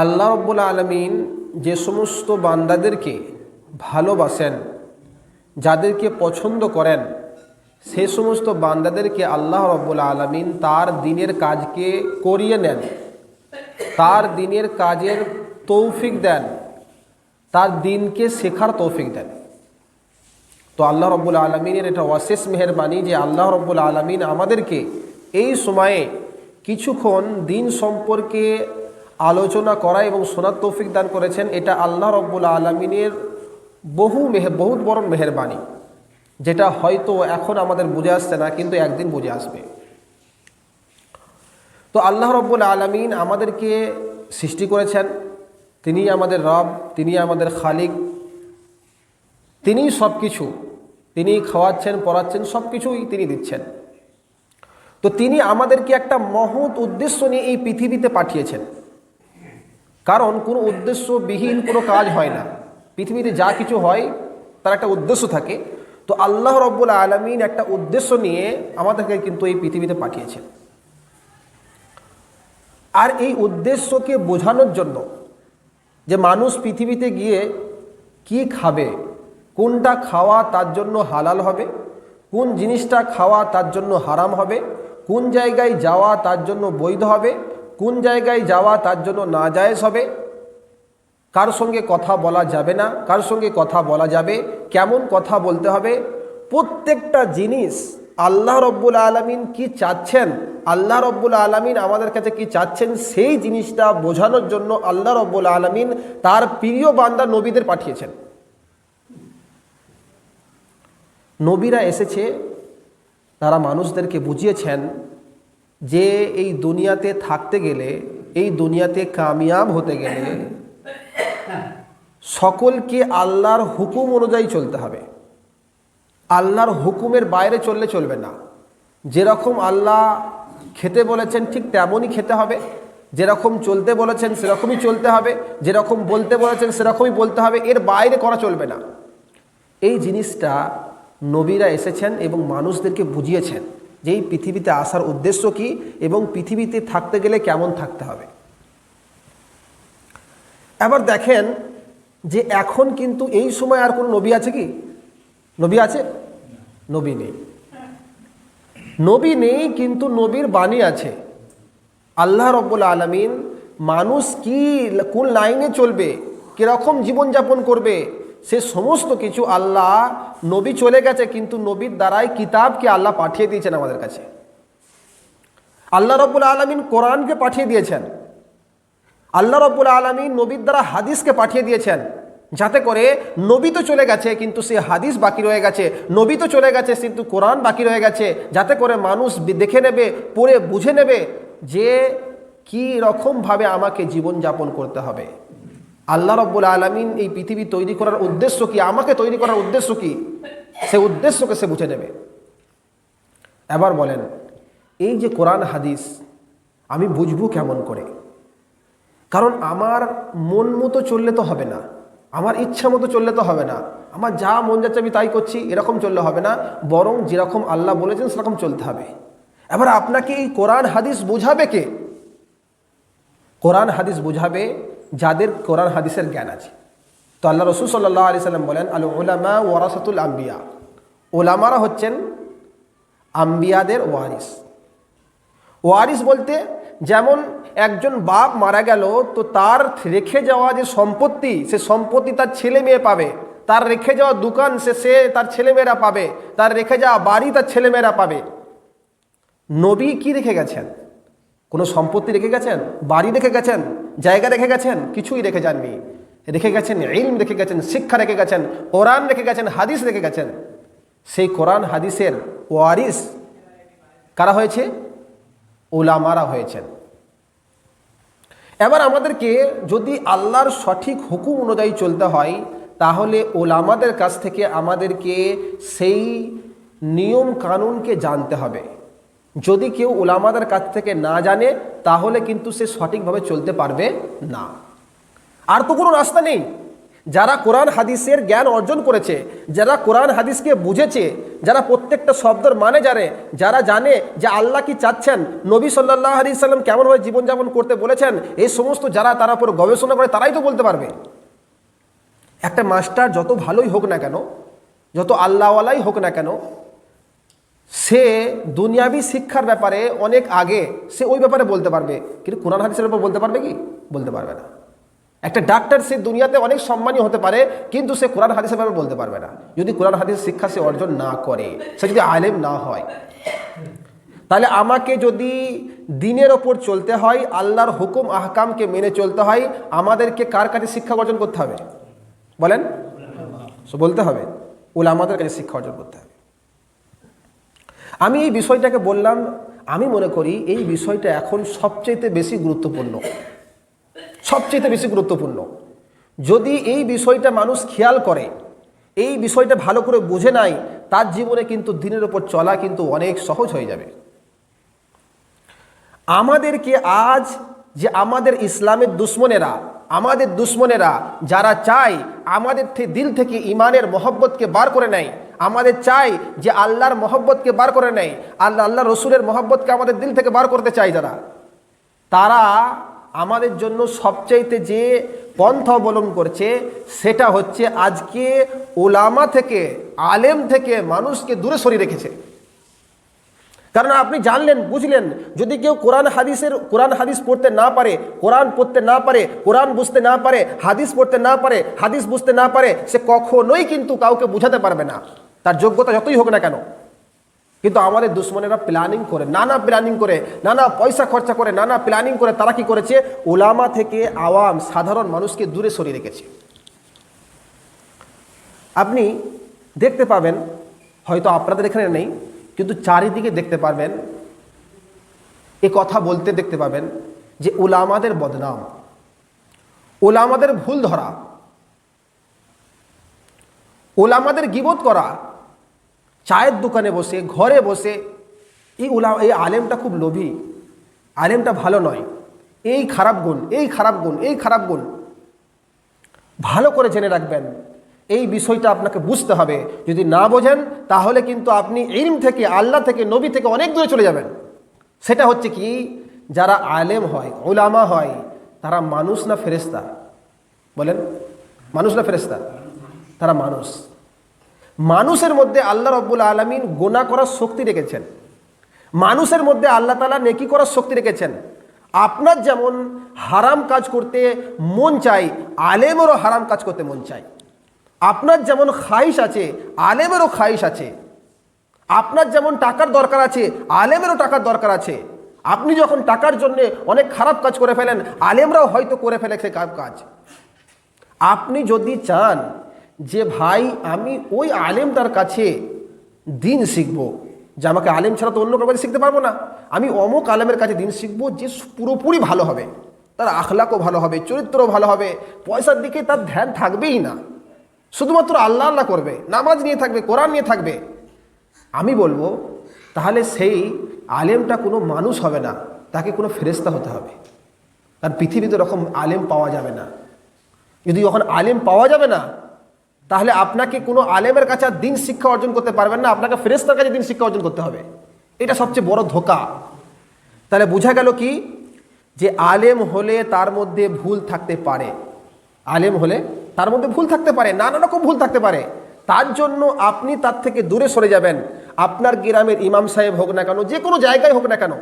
আল্লাহ রব্বুল আলমিন যে সমস্ত বান্দাদেরকে ভালোবাসেন, যাদেরকে পছন্দ করেন, সে সমস্ত বান্দাদেরকে আল্লাহ রব্বুল আলমিন তার দিনের কাজকে করিয়ে নেন, তার দিনের কাজের তৌফিক দেন, তার দিনকে শেখার তৌফিক দেন। তো আল্লাহ রব্বুল আলমিনের এটা অশেষ মেহরবানি যে আল্লাহ রব্বুল আলমিন আমাদেরকে এই সময়ে কিছুক্ষণ দিন সম্পর্কে আলোচনা করা এবং সোনার তৌফিক দান করেছেন। এটা আল্লাহ রব্বুল আলমিনের বহু মেহে, বহুত বড় মেহরবানি। যেটা হয়তো এখন আমাদের বুঝে আসছে না, কিন্তু একদিন বুঝে আসবে। তো আল্লাহ রব্বুল আলমিন আমাদেরকে সৃষ্টি করেছেন। তিনি আমাদের রব, তিনি আমাদের খালিক, তিনি সব কিছু তিনি খাওয়াচ্ছেন, পড়াচ্ছেন সব কিছুই তিনি দিচ্ছেন। তো তিনি আমাদেরকে একটা মহৎ উদ্দেশ্য নিয়ে এই পৃথিবীতে পাঠিয়েছেন। কারণ কোনো উদ্দেশ্যবিহীন কোনো কাজ হয় না। পৃথিবীতে যা কিছু হয়, তার একটা উদ্দেশ্য থাকে। তো আল্লাহ রব্বুল আলমিন একটা উদ্দেশ্য নিয়ে আমাদেরকে কিন্তু এই পৃথিবীতে পাঠিয়েছেন। আর এই উদ্দেশ্যকে বোঝানোর জন্য যে মানুষ পৃথিবীতে গিয়ে কি খাবে, কোনটা খাওয়া তার জন্য হালাল হবে, কোন জিনিসটা খাওয়া তার জন্য হারাম হবে, কোন জায়গায় যাওয়া তার জন্য বৈধ হবে কোন জায়গায় যাওয়া তার জন্য না নাজায়েজ হবে? কার সঙ্গে কথা বলা যাবে না? কার সঙ্গে কথা বলা যাবে? কেমন কথা বলতে হবে? প্রত্যেকটা জিনিস আল্লাহ রব্বুল আলমিন কি চাচ্ছেন? আল্লাহ রব্বুল আলমিন আমাদের কাছে কি চাচ্ছেন? সেই জিনিসটা বোঝানোর জন্য আল্লাহ রব্বুল আলমিন তার প্রিয় বান্দা নবীদের পাঠিয়েছেন। নবীরা এসেছে, তারা মানুষদেরকে বুঝিয়েছেন যে এই দুনিয়াতে থাকতে গেলে, এই দুনিয়াতে কামিয়াব হতে গেলে সকলকে আল্লাহর হুকুম অনুযায়ী চলতে হবে। আল্লাহর হুকুমের বাইরে চললে চলবে না। যেরকম আল্লাহ খেতে বলেছেন, ঠিক তেমনই খেতে হবে। যেরকম চলতে বলেছেন, সেরকমই চলতে হবে। যেরকম বলতে বলেছেন, সেরকমই বলতে হবে। এর বাইরে করা চলবে না। এই জিনিসটা নবীরা এসেছেন এবং মানুষদেরকে বুঝিয়েছেন। যে এই পৃথিবীতে আসার উদ্দেশ্য কি এবং পৃথিবীতে থাকতে গেলে কেমন থাকতে হবে? এবার দেখেন যে এখন কিন্তু এই সময় আর কোনো নবী আছে কি? নবী আছে? নবী নেই। নবী নেই কিন্তু নবীর বাণী আছে। আল্লাহ রব্বুল আলমিন মানুষ কি, কোন লাইনে চলবে, কীরকম জীবনযাপন করবে সে সমস্ত কিছু আল্লাহ, নবী চলে গেছে, কিন্তু নবীর দ্বারাই কিতাবকে আল্লাহ পাঠিয়ে দিয়েছেন আমাদের কাছে। আল্লাহ রব্বুল আলমিন কোরআনকে পাঠিয়ে দিয়েছেন। আল্লাহ রব্বুল আলমিন নবীর দ্বারা হাদিসকে পাঠিয়ে দিয়েছেন। যাতে করে নবী তো চলে গেছে, কিন্তু সে হাদিস বাকি রয়ে গেছে। নবী তো চলে গেছে, কিন্তু কোরআন বাকি রয়ে গেছে। যাতে করে মানুষ দেখে নেবে, পড়ে বুঝে নেবে যে কী রকমভাবে আমাকে জীবনযাপন করতে হবে। আল্লাহ রব্বুল আলমিন এই পৃথিবী তৈরি করার উদ্দেশ্য কি? আমাকে তৈরি করার উদ্দেশ্য কি? সে উদ্দেশ্যকে সে বুঝে নেবে। এবার বলেন, এই যে কোরআন হাদিস, আমি বুঝব কেমন করে? কারণ আমার মন মতো চললে তো হবে না, আমার ইচ্ছা মতো চললে তো হবে না, আমার যা মন যাচ্ছে আমি তাই করছি, এরকম চললে হবে না, বরং যেরকম আল্লাহ বলেছেন সেরকম চলতে হবে। এবার আপনাকে এই কোরআন হাদিস বোঝাবে কে? কোরআন হাদিস বোঝাবে যাদের কোরআন, হাদিসের জ্ঞান আছে। তো আল্লাহ রসুল সাল্লাহ আলি সাল্লাম বলেন, আল ওলামা ওয়ারাসাতুল আম্বিয়া। ওলামারা হচ্ছেন আম্বিয়াদের ওয়ারিস। ওয়ারিস বলতে যেমন একজন বাপ মারা গেল, তো তার রেখে যাওয়া যে সম্পত্তি, সে সম্পত্তি তার ছেলে মেয়ে পাবে। তার রেখে যাওয়া দোকান, সে সে তার ছেলেমেয়েরা পাবে। তার রেখে যাওয়া বাড়ি তার ছেলেমেয়েরা পাবে। নবী কি রেখে গেছেন? কোনো সম্পত্তি রেখে গেছেন? বাড়ি রেখে গেছেন? জায়গা রেখে গেছেন? কিছুই রেখে যাননি। রেখে গেছেন ইলম, রেখে গেছেন শিক্ষা, রেখে গেছেন কোরআন, রেখে গেছেন হাদিস, রেখে গেছেন। সেই কোরআন, হাদিসের ওয়ারিস কারা হয়েছে? ওলামারা হয়েছেন। এবার আমাদেরকে যদি আল্লাহর সঠিক হুকুম অনুযায়ী চলতে হয়, তাহলে ওলামাদের কাছ থেকে আমাদেরকে সেই নিয়ম কানুনকে জানতে হবে। যদি কেউ ওলামাদের কাছ থেকে না জানে, তাহলে কিন্তু সে সঠিকভাবে চলতে পারবে না। আর তো কোনো রাস্তা নেই। যারা কোরআন হাদিসের জ্ঞান অর্জন করেছে, যারা কোরআন হাদিসকে বুঝেছে, যারা প্রত্যেকটা শব্দের মানে জানে, যারা জানে যে আল্লাহ কি চাচ্ছেন, নবী সাল্লাহ আলি সাল্লাম কেমনভাবে জীবনযাপন করতে বলেছেন এই সমস্ত যারা তার উপর গবেষণা করে, তারাই তো বলতে পারবে। একটা মাস্টার যত ভালোই হোক না কেন, যত আল্লাহওয়ালাই হোক না কেন সে দুনিয়াবি শিক্ষার ব্যাপারে অনেক আগে সে ওই ব্যাপারে বলতে পারবে। কিন্তু কোরআন হাদিসের ব্যাপারে বলতে পারবে কি? বলতে পারবে না। একটা ডাক্তার সে দুনিয়াতে অনেক সম্মানী হতে পারে, কিন্তু সে কোরআন হাদিসের ব্যাপারে বলতে পারবে না। যদি কোরআন হাদিস শিক্ষা সে অর্জন না করে, সে যদি আলেম না হয়, তাহলে আমাকে যদি দিনের ওপর চলতে হয়, আল্লাহর হুকুম, আহকামকে মেনে চলতে হয়, আমাদেরকে কার কাছে শিক্ষা অর্জন করতে হবে? বলেন। বলতে হবে ওলা আমাদের কাছে শিক্ষা অর্জন করতে হবে। আমি এই বিষয়টাকে বললাম, আমি মনে করি এই বিষয়টা এখন সবচেয়ে বেশি গুরুত্বপূর্ণ। সবচেয়ে বেশি গুরুত্বপূর্ণ। যদি এই বিষয়টা মানুষ খেয়াল করে, এই বিষয়টা ভালো করে বুঝে নাই তার জীবনে কিন্তু দিনের ওপর চলা কিন্তু অনেক সহজ হয়ে যাবে। আমাদেরকে আজ যে আমাদের ইসলামের দুশ্মনেরা, আমাদের দুশ্মনেরা যারা চায়, আমাদের দিল থেকে ইমানের মহব্বতকে বার করে নেয় আমাদের চাই যে আল্লাহর মহব্বতকে বার করে নেয়। আল্লাহ আল্লাহ রসুলের মহব্বতকে আমাদের দিল থেকে বার করতে চাই যারা। তারা আমাদের জন্য সবচাইতে যে পন্থা অবলম্বন করছে, সেটা হচ্ছে আজকে ওলামা থেকে, আলেম থেকে মানুষকে দূরে সরিয়ে রেখেছে। কারণ আপনি জানলেন, বুঝলেন, যদি কেউ কোরআন হাদিসের, কোরআন হাদিস পড়তে না পারে, কোরআন পড়তে না পারে, কোরআন বুঝতে না পারে, হাদিস পড়তে না পারে, হাদিস বুঝতে না পারে, সে কখনোই কিন্তু কাউকে বুঝাতে পারবে না। তার যোগ্যতা যতই হোক না কেন। কিন্তু আমাদের দুশ্মনেরা প্ল্যানিং করে, নানা প্ল্যানিং করে, নানা পয়সা খরচা করে, নানা প্ল্যানিং করে তারা কি করেছে? ওলামা থেকে আওয়াম সাধারণ মানুষকে দূরে সরিয়ে রেখেছে। আপনি দেখতে পাবেন, হয়তো আপনাদের এখানে নেই কিন্তু চারিদিকে দেখতে পারবেন, এ কথা বলতে দেখতে পাবেন যে ওলামাদের বদনাম, ওলামাদের ভুল ধরা, ওলামাদের গিবোধ করা, চায়ের দোকানে বসে, ঘরে বসে, এই ওলা, এই আলেমটা খুব লোভী, আলেমটা ভালো নয়, এই খারাপ গুণ, এই খারাপ গুণ, এই খারাপ গুণ, ভালো করে জেনে রাখবেন। এই বিষয়টা আপনাকে বুঝতে হবে। যদি না বোঝেন, তাহলে কিন্তু আপনি ইলম থেকে, আল্লাহ থেকে, নবী থেকে অনেক দূরে চলে যাবেন। সেটা হচ্ছে কি, যারা আলেম হয় ওলামা হয়, তারা মানুষ না ফেরেস্তা বলেন, মানুষ না ফেরেস্তা তারা মানুষ। মানুষের মধ্যে আল্লাহ রব্বুল আলমিন গোনা করার শক্তি রেখেছেন। মানুষের মধ্যে আল্লাহ তালা নেকি করার শক্তি রেখেছেন। আপনার যেমন হারাম কাজ করতে মন চাই আলেমেরও হারাম কাজ করতে মন চাই আপনার যেমন খাইশ আছে, আলেমেরও খাইশ আছে। আপনার যেমন টাকার দরকার আছে, আলেমেরও টাকার দরকার আছে। আপনি যখন টাকার জন্যে অনেক খারাপ কাজ করে ফেলেন, আলেমরাও হয়তো করে ফেলে সে খারাপ কাজ। আপনি যদি চান যে, ভাই, আমি ওই আলেমটার কাছে দিন শিখব, যে আমাকে আলেম ছাড়া তো অন্য কারও কাছে শিখতে পারব না। আমি অমুক আলেমের কাছে দিন শিখব যে, পুরোপুরি ভালো হবে। তার আখলাকও ভালো হবে, চরিত্রও ভালো হবে। পয়সার দিকে তার ধ্যান থাকবেই না। শুধুমাত্র আল্লাহ আল্লাহ করবে, নামাজ নিয়ে থাকবে, কোরআন নিয়ে থাকবে। আমি বলব, তাহলে সেই আলেমটা কোনো মানুষ হবে না, তাকে কোনো ফেরেস্তা হতে হবে। কারণ পৃথিবীতে ওরকম আলেম পাওয়া যাবে না। যদি যখন আলেম পাওয়া যাবে না, তাহলে আপনাকে কোনো আলেমের কাছে আর দিন শিক্ষা অর্জন করতে পারবেন না, আপনাকে ফেরেস্তার কাছে দিন শিক্ষা অর্জন করতে হবে। এটা সবচেয়ে বড় ধোকা। তাহলে বোঝা গেল কি? যে আলেম হলে তার মধ্যে ভুল থাকতে পারে। আলেম হলে তার মধ্যে ভুল থাকতে পারে, নানা রকম ভুল থাকতে পারে। তার জন্য আপনি তার থেকে দূরে সরে যাবেন। আপনার গ্রামের ইমাম সাহেব হোক না কেন যে কোনো জায়গায় হোক না কেন।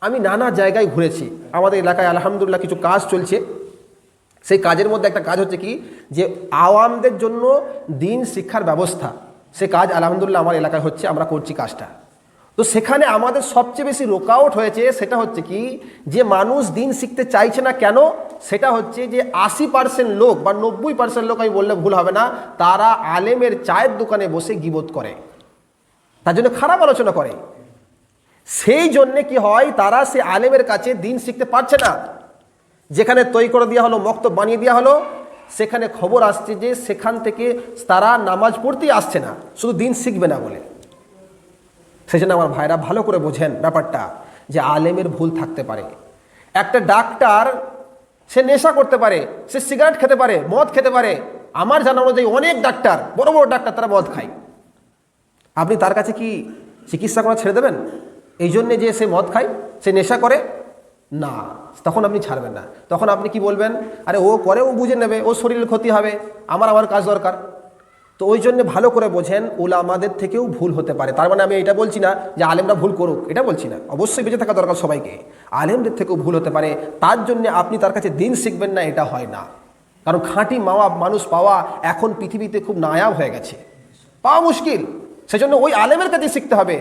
আমি নানা জায়গায় ঘুরেছি। আমাদের এলাকায় আলহামদুলিল্লাহ কিছু কাজ চলছে। সেই কাজের মধ্যে একটা কাজ হচ্ছে কি? যে আওয়ামদের জন্য দিন শিক্ষার ব্যবস্থা। সে কাজ আলহামদুলিল্লাহ আমার এলাকায় হচ্ছে, আমরা করছি কাজটা। তো সেখানে আমাদের সবচেয়ে বেশি রোকআউট হয়েছে, সেটা হচ্ছে কি? যে মানুষ দিন শিখতে চাইছে না কেন সেটা হচ্ছে যে আশি পার্সেন্ট লোক বা নব্বই পার্সেন্ট লোক আমি বললে ভুল হবে না, তারা আলেমের চায়ের দোকানে বসে গিবোধ করে। তার জন্য খারাপ আলোচনা করে। সেই জন্যে কি হয়, তারা সে আলেমের কাছে দিন শিখতে পারছে না। যেখানে তৈরি করে দেওয়া হলো মক্ত বানিয়ে দেওয়া হলো, সেখানে খবর আসছে যে সেখান থেকে তারা নামাজ পড়তেই আসছে না। শুধু দিন শিখবে না বলে। সেই জন্য আমার ভাইরা ভালো করে বোঝেন ব্যাপারটা, যে আলেমের ভুল থাকতে পারে। একটা ডাক্তার সে নেশা করতে পারে, সে সিগারেট খেতে পারে, মদ খেতে পারে। আমার জানা অনুযায়ী অনেক ডাক্তার, বড় বড় ডাক্তার তারা মদ খায়। আপনি তার কাছে কি চিকিৎসা করা ছেড়ে দেবেন? এই জন্যে যে সে মদ খায়, সে নেশা করে? না, তখন আপনি ছাড়বেন না। তখন আপনি কি বলবেন? আরে ও করে, ও বুঝে নেবে ও শরীরের ক্ষতি হবে, আমার আমার কাজ দরকার। তো ওই জন্য ভালো করে বোঝেন ওলা আমাদের থেকেও ভুল হতে পারে। তার মানে আমি এটা বলছি না যে আলেমরা ভুল করুক, এটা বলছি না। অবশ্যই বেঁচে থাকা দরকার সবাইকে। আলেমদের থেকেও ভুল হতে পারে, তার জন্য আপনি তার কাছে দিন শিখবেন না, এটা হয় না। কারণ খাঁটি মাওয়া, মানুষ পাওয়া এখন পৃথিবীতে খুব নায়াব হয়ে গেছে। পাওয়া মুশকিল, সেজন্য ওই আলেমের কাছে শিখতে হবে।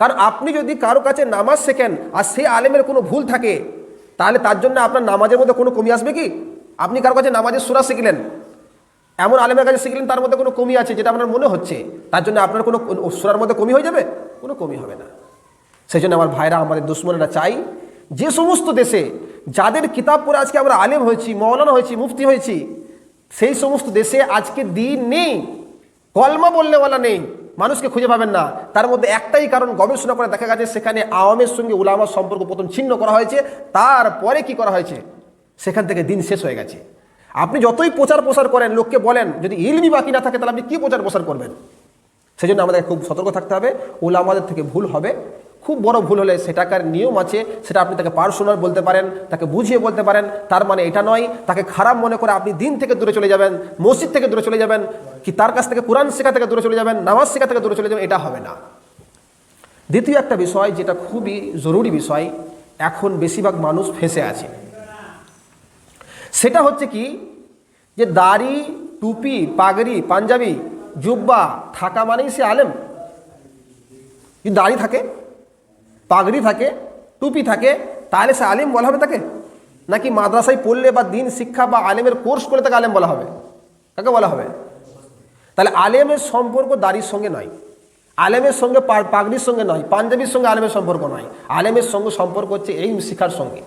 কারণ আপনি যদি কারও কাছে নামাজ শেখেন আর সে আলেমের কোনো ভুল থাকে, তাহলে তার জন্য আপনার নামাজের মধ্যে কোনো কমি আসবে কি? আপনি কারও কাছে নামাজের সুরা শিখলেন এমন আলেমের কাছে শিখলেন তার মধ্যে কোনো কমি আছে, যেটা আপনার মনে হচ্ছে, তার জন্য আপনার কোনো সুরার মধ্যে কমি হয়ে যাবে? কোনো কমি হবে না। সেই জন্য আমার ভাইরা, আমাদের দুশ্মনেরা চাই, যে সমস্ত দেশে যাদের কিতাব পড়ে আজকে আমরা আলেম হয়েছি, মৌলানা হয়েছি, মুফতি হয়েছি, সেই সমস্ত দেশে আজকে দিন নেই, কলমা বললেওয়ালা নেই, মানুষকে খুঁজে পাবেন না। তার মধ্যে একটাই কারণ, গবেষণা করে দেখা গেছে, সেখানে আওয়ামের সঙ্গে উলামার সম্পর্ক প্রথম ছিন্ন করা হয়েছে, তারপরে কি করা হয়েছে? সেখান থেকে দিন শেষ হয়ে গেছে। আপনি যতই প্রচার প্রসার করেন, লোককে বলেন, যদি ইলমি বাকি না থাকে, তাহলে আপনি কী প্রচার প্রসার করবেন? সেই জন্য আমাদের খুব সতর্ক থাকতে হবে। ওলা আমাদের থেকে ভুল হবে। খুব বড় ভুল হলে সেটাকার নিয়ম আছে, সেটা আপনি তাকে পার্সোনাল বলতে পারেন, তাকে বুঝিয়ে বলতে পারেন। তার মানে এটা নয়, তাকে খারাপ মনে করে আপনি দিন থেকে দূরে চলে যাবেন, মসজিদ থেকে দূরে চলে যাবেন, কি তার কাছ থেকে কোরআন শেখা থেকে দূরে চলে যাবেন, নামাজ শেখা থেকে দূরে চলে যাবেন, এটা হবে না। দ্বিতীয় একটা বিষয়, যেটা খুবই জরুরি বিষয়, এখন বেশিরভাগ মানুষ ফেসে আছে। সেটা হচ্ছে কি? যে দাড়ি, টুপি, পাগড়ি, পাঞ্জাবি, জুব্বা থাকা মানেই সে আলেম। যদি দাড়ি থাকে, পাগড়ি থাকে, টুপি থাকে, তাহলে সে আলিম বলা হবে তাকে? নাকি মাদ্রাসায় পড়লে বা দিন শিক্ষা বা আলেমের কোর্স করলে তাকে আলেম বলা হবে? কাকে বলা হবে? তাহলে আলেমের সম্পর্ক দাড়ির সঙ্গে নয়। আলেমের সঙ্গে পাগড়ির সঙ্গে নয়, পাঞ্জাবির সঙ্গে আলেমের সম্পর্ক নয়। আলেমের সঙ্গে সম্পর্ক হচ্ছে এই শিক্ষার সঙ্গে।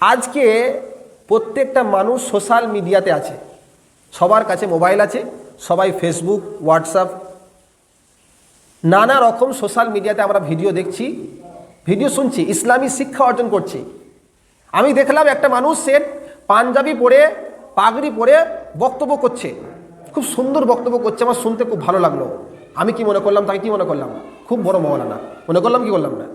আজকে প্রত্যেকটা মানুষ সোশ্যাল মিডিয়াতে আছে। সবার কাছে মোবাইল আছে, সবাই ফেসবুক হোয়াটসঅ্যাপ নানা রকম সোশ্যাল মিডিয়াতে আমরা ভিডিও দেখছি ভিডিও শুনছি, ইসলামী শিক্ষা অর্জন করছি। আমি দেখলাম একটা মানুষ, সে পাঞ্জাবি পরে, পাগড়ি পরে বক্তব্য করছে। খুব সুন্দর বক্তব্য করছে, আমার শুনতে খুব ভালো লাগল। আমি কি মনে করলাম, তাকে কি মনে করলাম? খুব বড় মৌলানা। মনে করলাম কি করলাম না?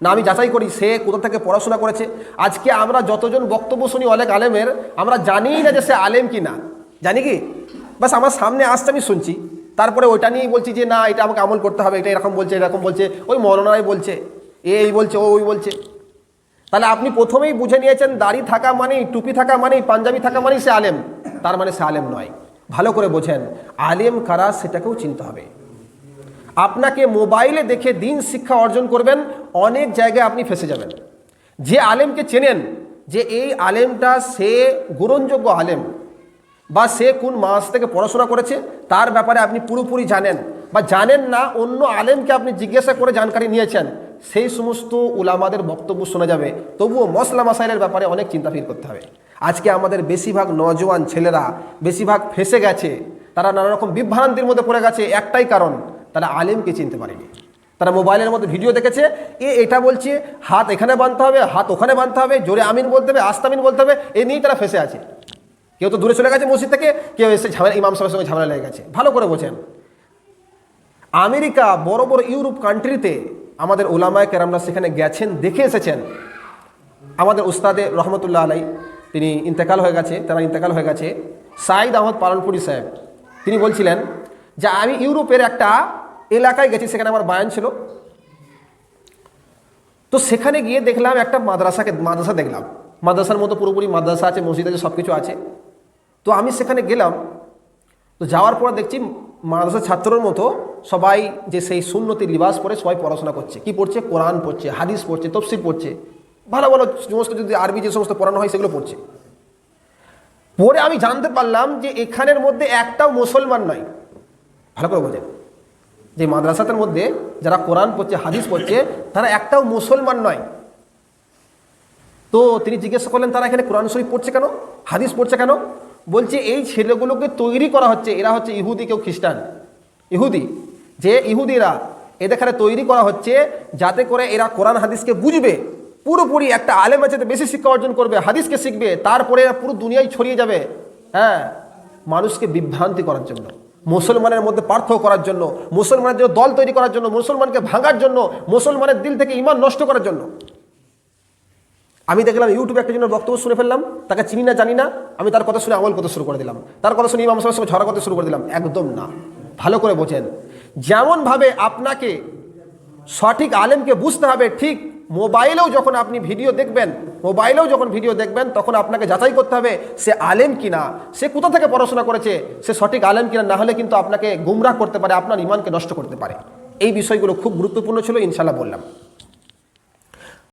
না, আমি যাচাই করি, সে কোথা থেকে পড়াশোনা করেছে। আজকে আমরা যতজন বক্তব্য শুনি অনেক আলেমের, আমরা জানি না যে সে আলেম কি না জানি কি? বাস আমার সামনে আসতে আমি শুনছি। তারপরে ওইটা নিয়েই বলছি যে, না, এটা আমাকে আমল করতে হবে, এটা এরকম বলছে এরকম বলছে, ওই মরণাই বলছে এই বলছে, ও ওই বলছে। তাহলে আপনি প্রথমেই বুঝে নিয়েছেন, দাড়ি থাকা মানেই, টুপি থাকা মানেই, পাঞ্জাবি থাকা মানেই সে আলেম। তার মানে সে আলেম নয়। ভালো করে বোঝেন, আলেম কারা সেটাকেও চিনতে হবে। আপনাকে মোবাইলে দেখে দিন শিক্ষা অর্জন করবেন, অনেক জায়গায় আপনি ফেসে যাবেন। যে আলেমকে চেনেন, যে এই আলেমটা সে গ্রহণযোগ্য আলেম বা সে কোন মাস থেকে পড়াশোনা করেছে, তার ব্যাপারে আপনি পুরোপুরি জানেন বা জানেন না, অন্য আলেমকে আপনি জিজ্ঞাসা করে জানকারি নিয়েছেন, সেই সমস্ত উলামাদের বক্তব্য শোনা যাবে। তবুও মশলা মাসাইলের ব্যাপারে অনেক চিন্তা ফির করতে হবে। আজকে আমাদের বেশিরভাগ নজওয়ান ছেলেরা বেশিরভাগ ফেসে গেছে, তারা নানা রকম বিভ্রান্তির মধ্যে পড়ে গেছে, একটাই কারণ তারা আলেমকে চিনতে পারেনি। তারা মোবাইলের মধ্যে ভিডিও দেখেছে, এ এটা বলছে, হাত এখানে বাঁধতে হবে, হাত ওখানে বাঁধতে হবে, জোরে আমিন বলতে হবে আস্তামিন বলতে হবে, এ নিয়েই তারা ফেসে আছে। কেউ তো দূরে চলে গেছে মসজিদ থেকে, কেউ এসে ঝামেলা, ইমাম সাহেবের সঙ্গে ঝামেলা লেগে গেছে। ভালো করে বোঝেন। আমেরিকা বড় বড় ইউরোপ কান্ট্রিতে আমাদের ওলামায় কেরামরা সেখানে গেছেন, দেখে এসেছেন। আমাদের উস্তাদে রহমতুল্লাহ আলাই, তিনি ইন্তেকাল হয়ে গেছে, তারা ইন্তেকাল হয়ে গেছে। সাইদ আহমদ পালনপুরি সাহেব, তিনি বলছিলেন যে, আমি ইউরোপের একটা এলাকায় গেছি, সেখানে আমার বায়ান ছিল। তো সেখানে গিয়ে দেখলাম একটা মাদ্রাসাকে, মাদ্রাসা দেখলাম। মাদ্রাসার মতো পুরোপুরি মাদ্রাসা আছে, মসজিদ আছে সব কিছু আছে। তো আমি সেখানে গেলাম। তো যাওয়ার পর দেখছি মাদ্রাসার ছাত্রর মতো সবাই যে সেই সুন্নতি লিবাস পরে সবাই পড়াশোনা করছে। কি পড়ছে? কোরআন পড়ছে, হাদিস পড়ছে, তফসির পড়ছে। ভালো ভালো সমস্ত যদি আরবি যে সমস্ত পড়ানো হয় সেগুলো পড়ছে। পরে আমি জানতে পারলাম যে এখানের মধ্যে একটাও মুসলমান নয় ভালো করে বোঝেন। যে মাদ্রাসাতের মধ্যে যারা কোরআন পড়ছে, হাদিস পড়ছে, তারা একটাও মুসলমান নয়। তো তিনি জিজ্ঞাসা করলেন, তারা এখানে কোরআন শরীফ পড়ছে কেন? হাদিস পড়ছে কেন? বলছে, এই ছেলেগুলোকে তৈরি করা হচ্ছে, এরা হচ্ছে ইহুদি, কেউ খ্রিস্টান। ইহুদি, যে ইহুদিরা এদের এখানে তৈরি করা হচ্ছে, যাতে করে এরা কোরআন, হাদিসকে বুঝবে। পুরোপুরি একটা আলেমের যাতে বেশি শিক্ষা অর্জন করবে, হাদিসকে শিখবে, তারপরে এরা পুরো দুনিয়ায় ছড়িয়ে যাবে। হ্যাঁ মানুষকে বিভ্রান্তি করার জন্য। মুসলমানের মধ্যে পার্থক্য করার জন্য, মুসলমানের জন্য দল তৈরি করার জন্য, মুসলমানকে ভাঙার জন্য, মুসলমানের দিল থেকে ইমান নষ্ট করার জন্য। আমি দেখলাম ইউটিউবে একটা জন্য বক্তব্য শুনে ফেললাম, তাকে চিনি না, জানি না, আমি তার কথা শুনে আমল করতে শুরু করে দিলাম। তার কথা শুনে ইমাম সাহেবের সঙ্গে ঝগড়া করতে শুরু করে দিলাম। একদম না। ভালো করে বোঝেন। যেমনভাবে আপনাকে সঠিক আলেমকে বুঝতে হবে, ঠিক মোবাইলেও যখন আপনি ভিডিও দেখবেন, মোবাইলেও যখন ভিডিও দেখবেন, তখন আপনাকে যাচাই করতে হবে সে আলেম কিনা, সে কোথা থেকে পড়াশোনা করেছে, সে সঠিক আলেম কিনা, না হলে কিন্তু আপনাকে গুমরাহ করতে পারে, আপনার ইমানকে নষ্ট করতে পারে। এই বিষয়গুলো খুব গুরুত্বপূর্ণ ছিল ইনশাল্লাহ বললাম।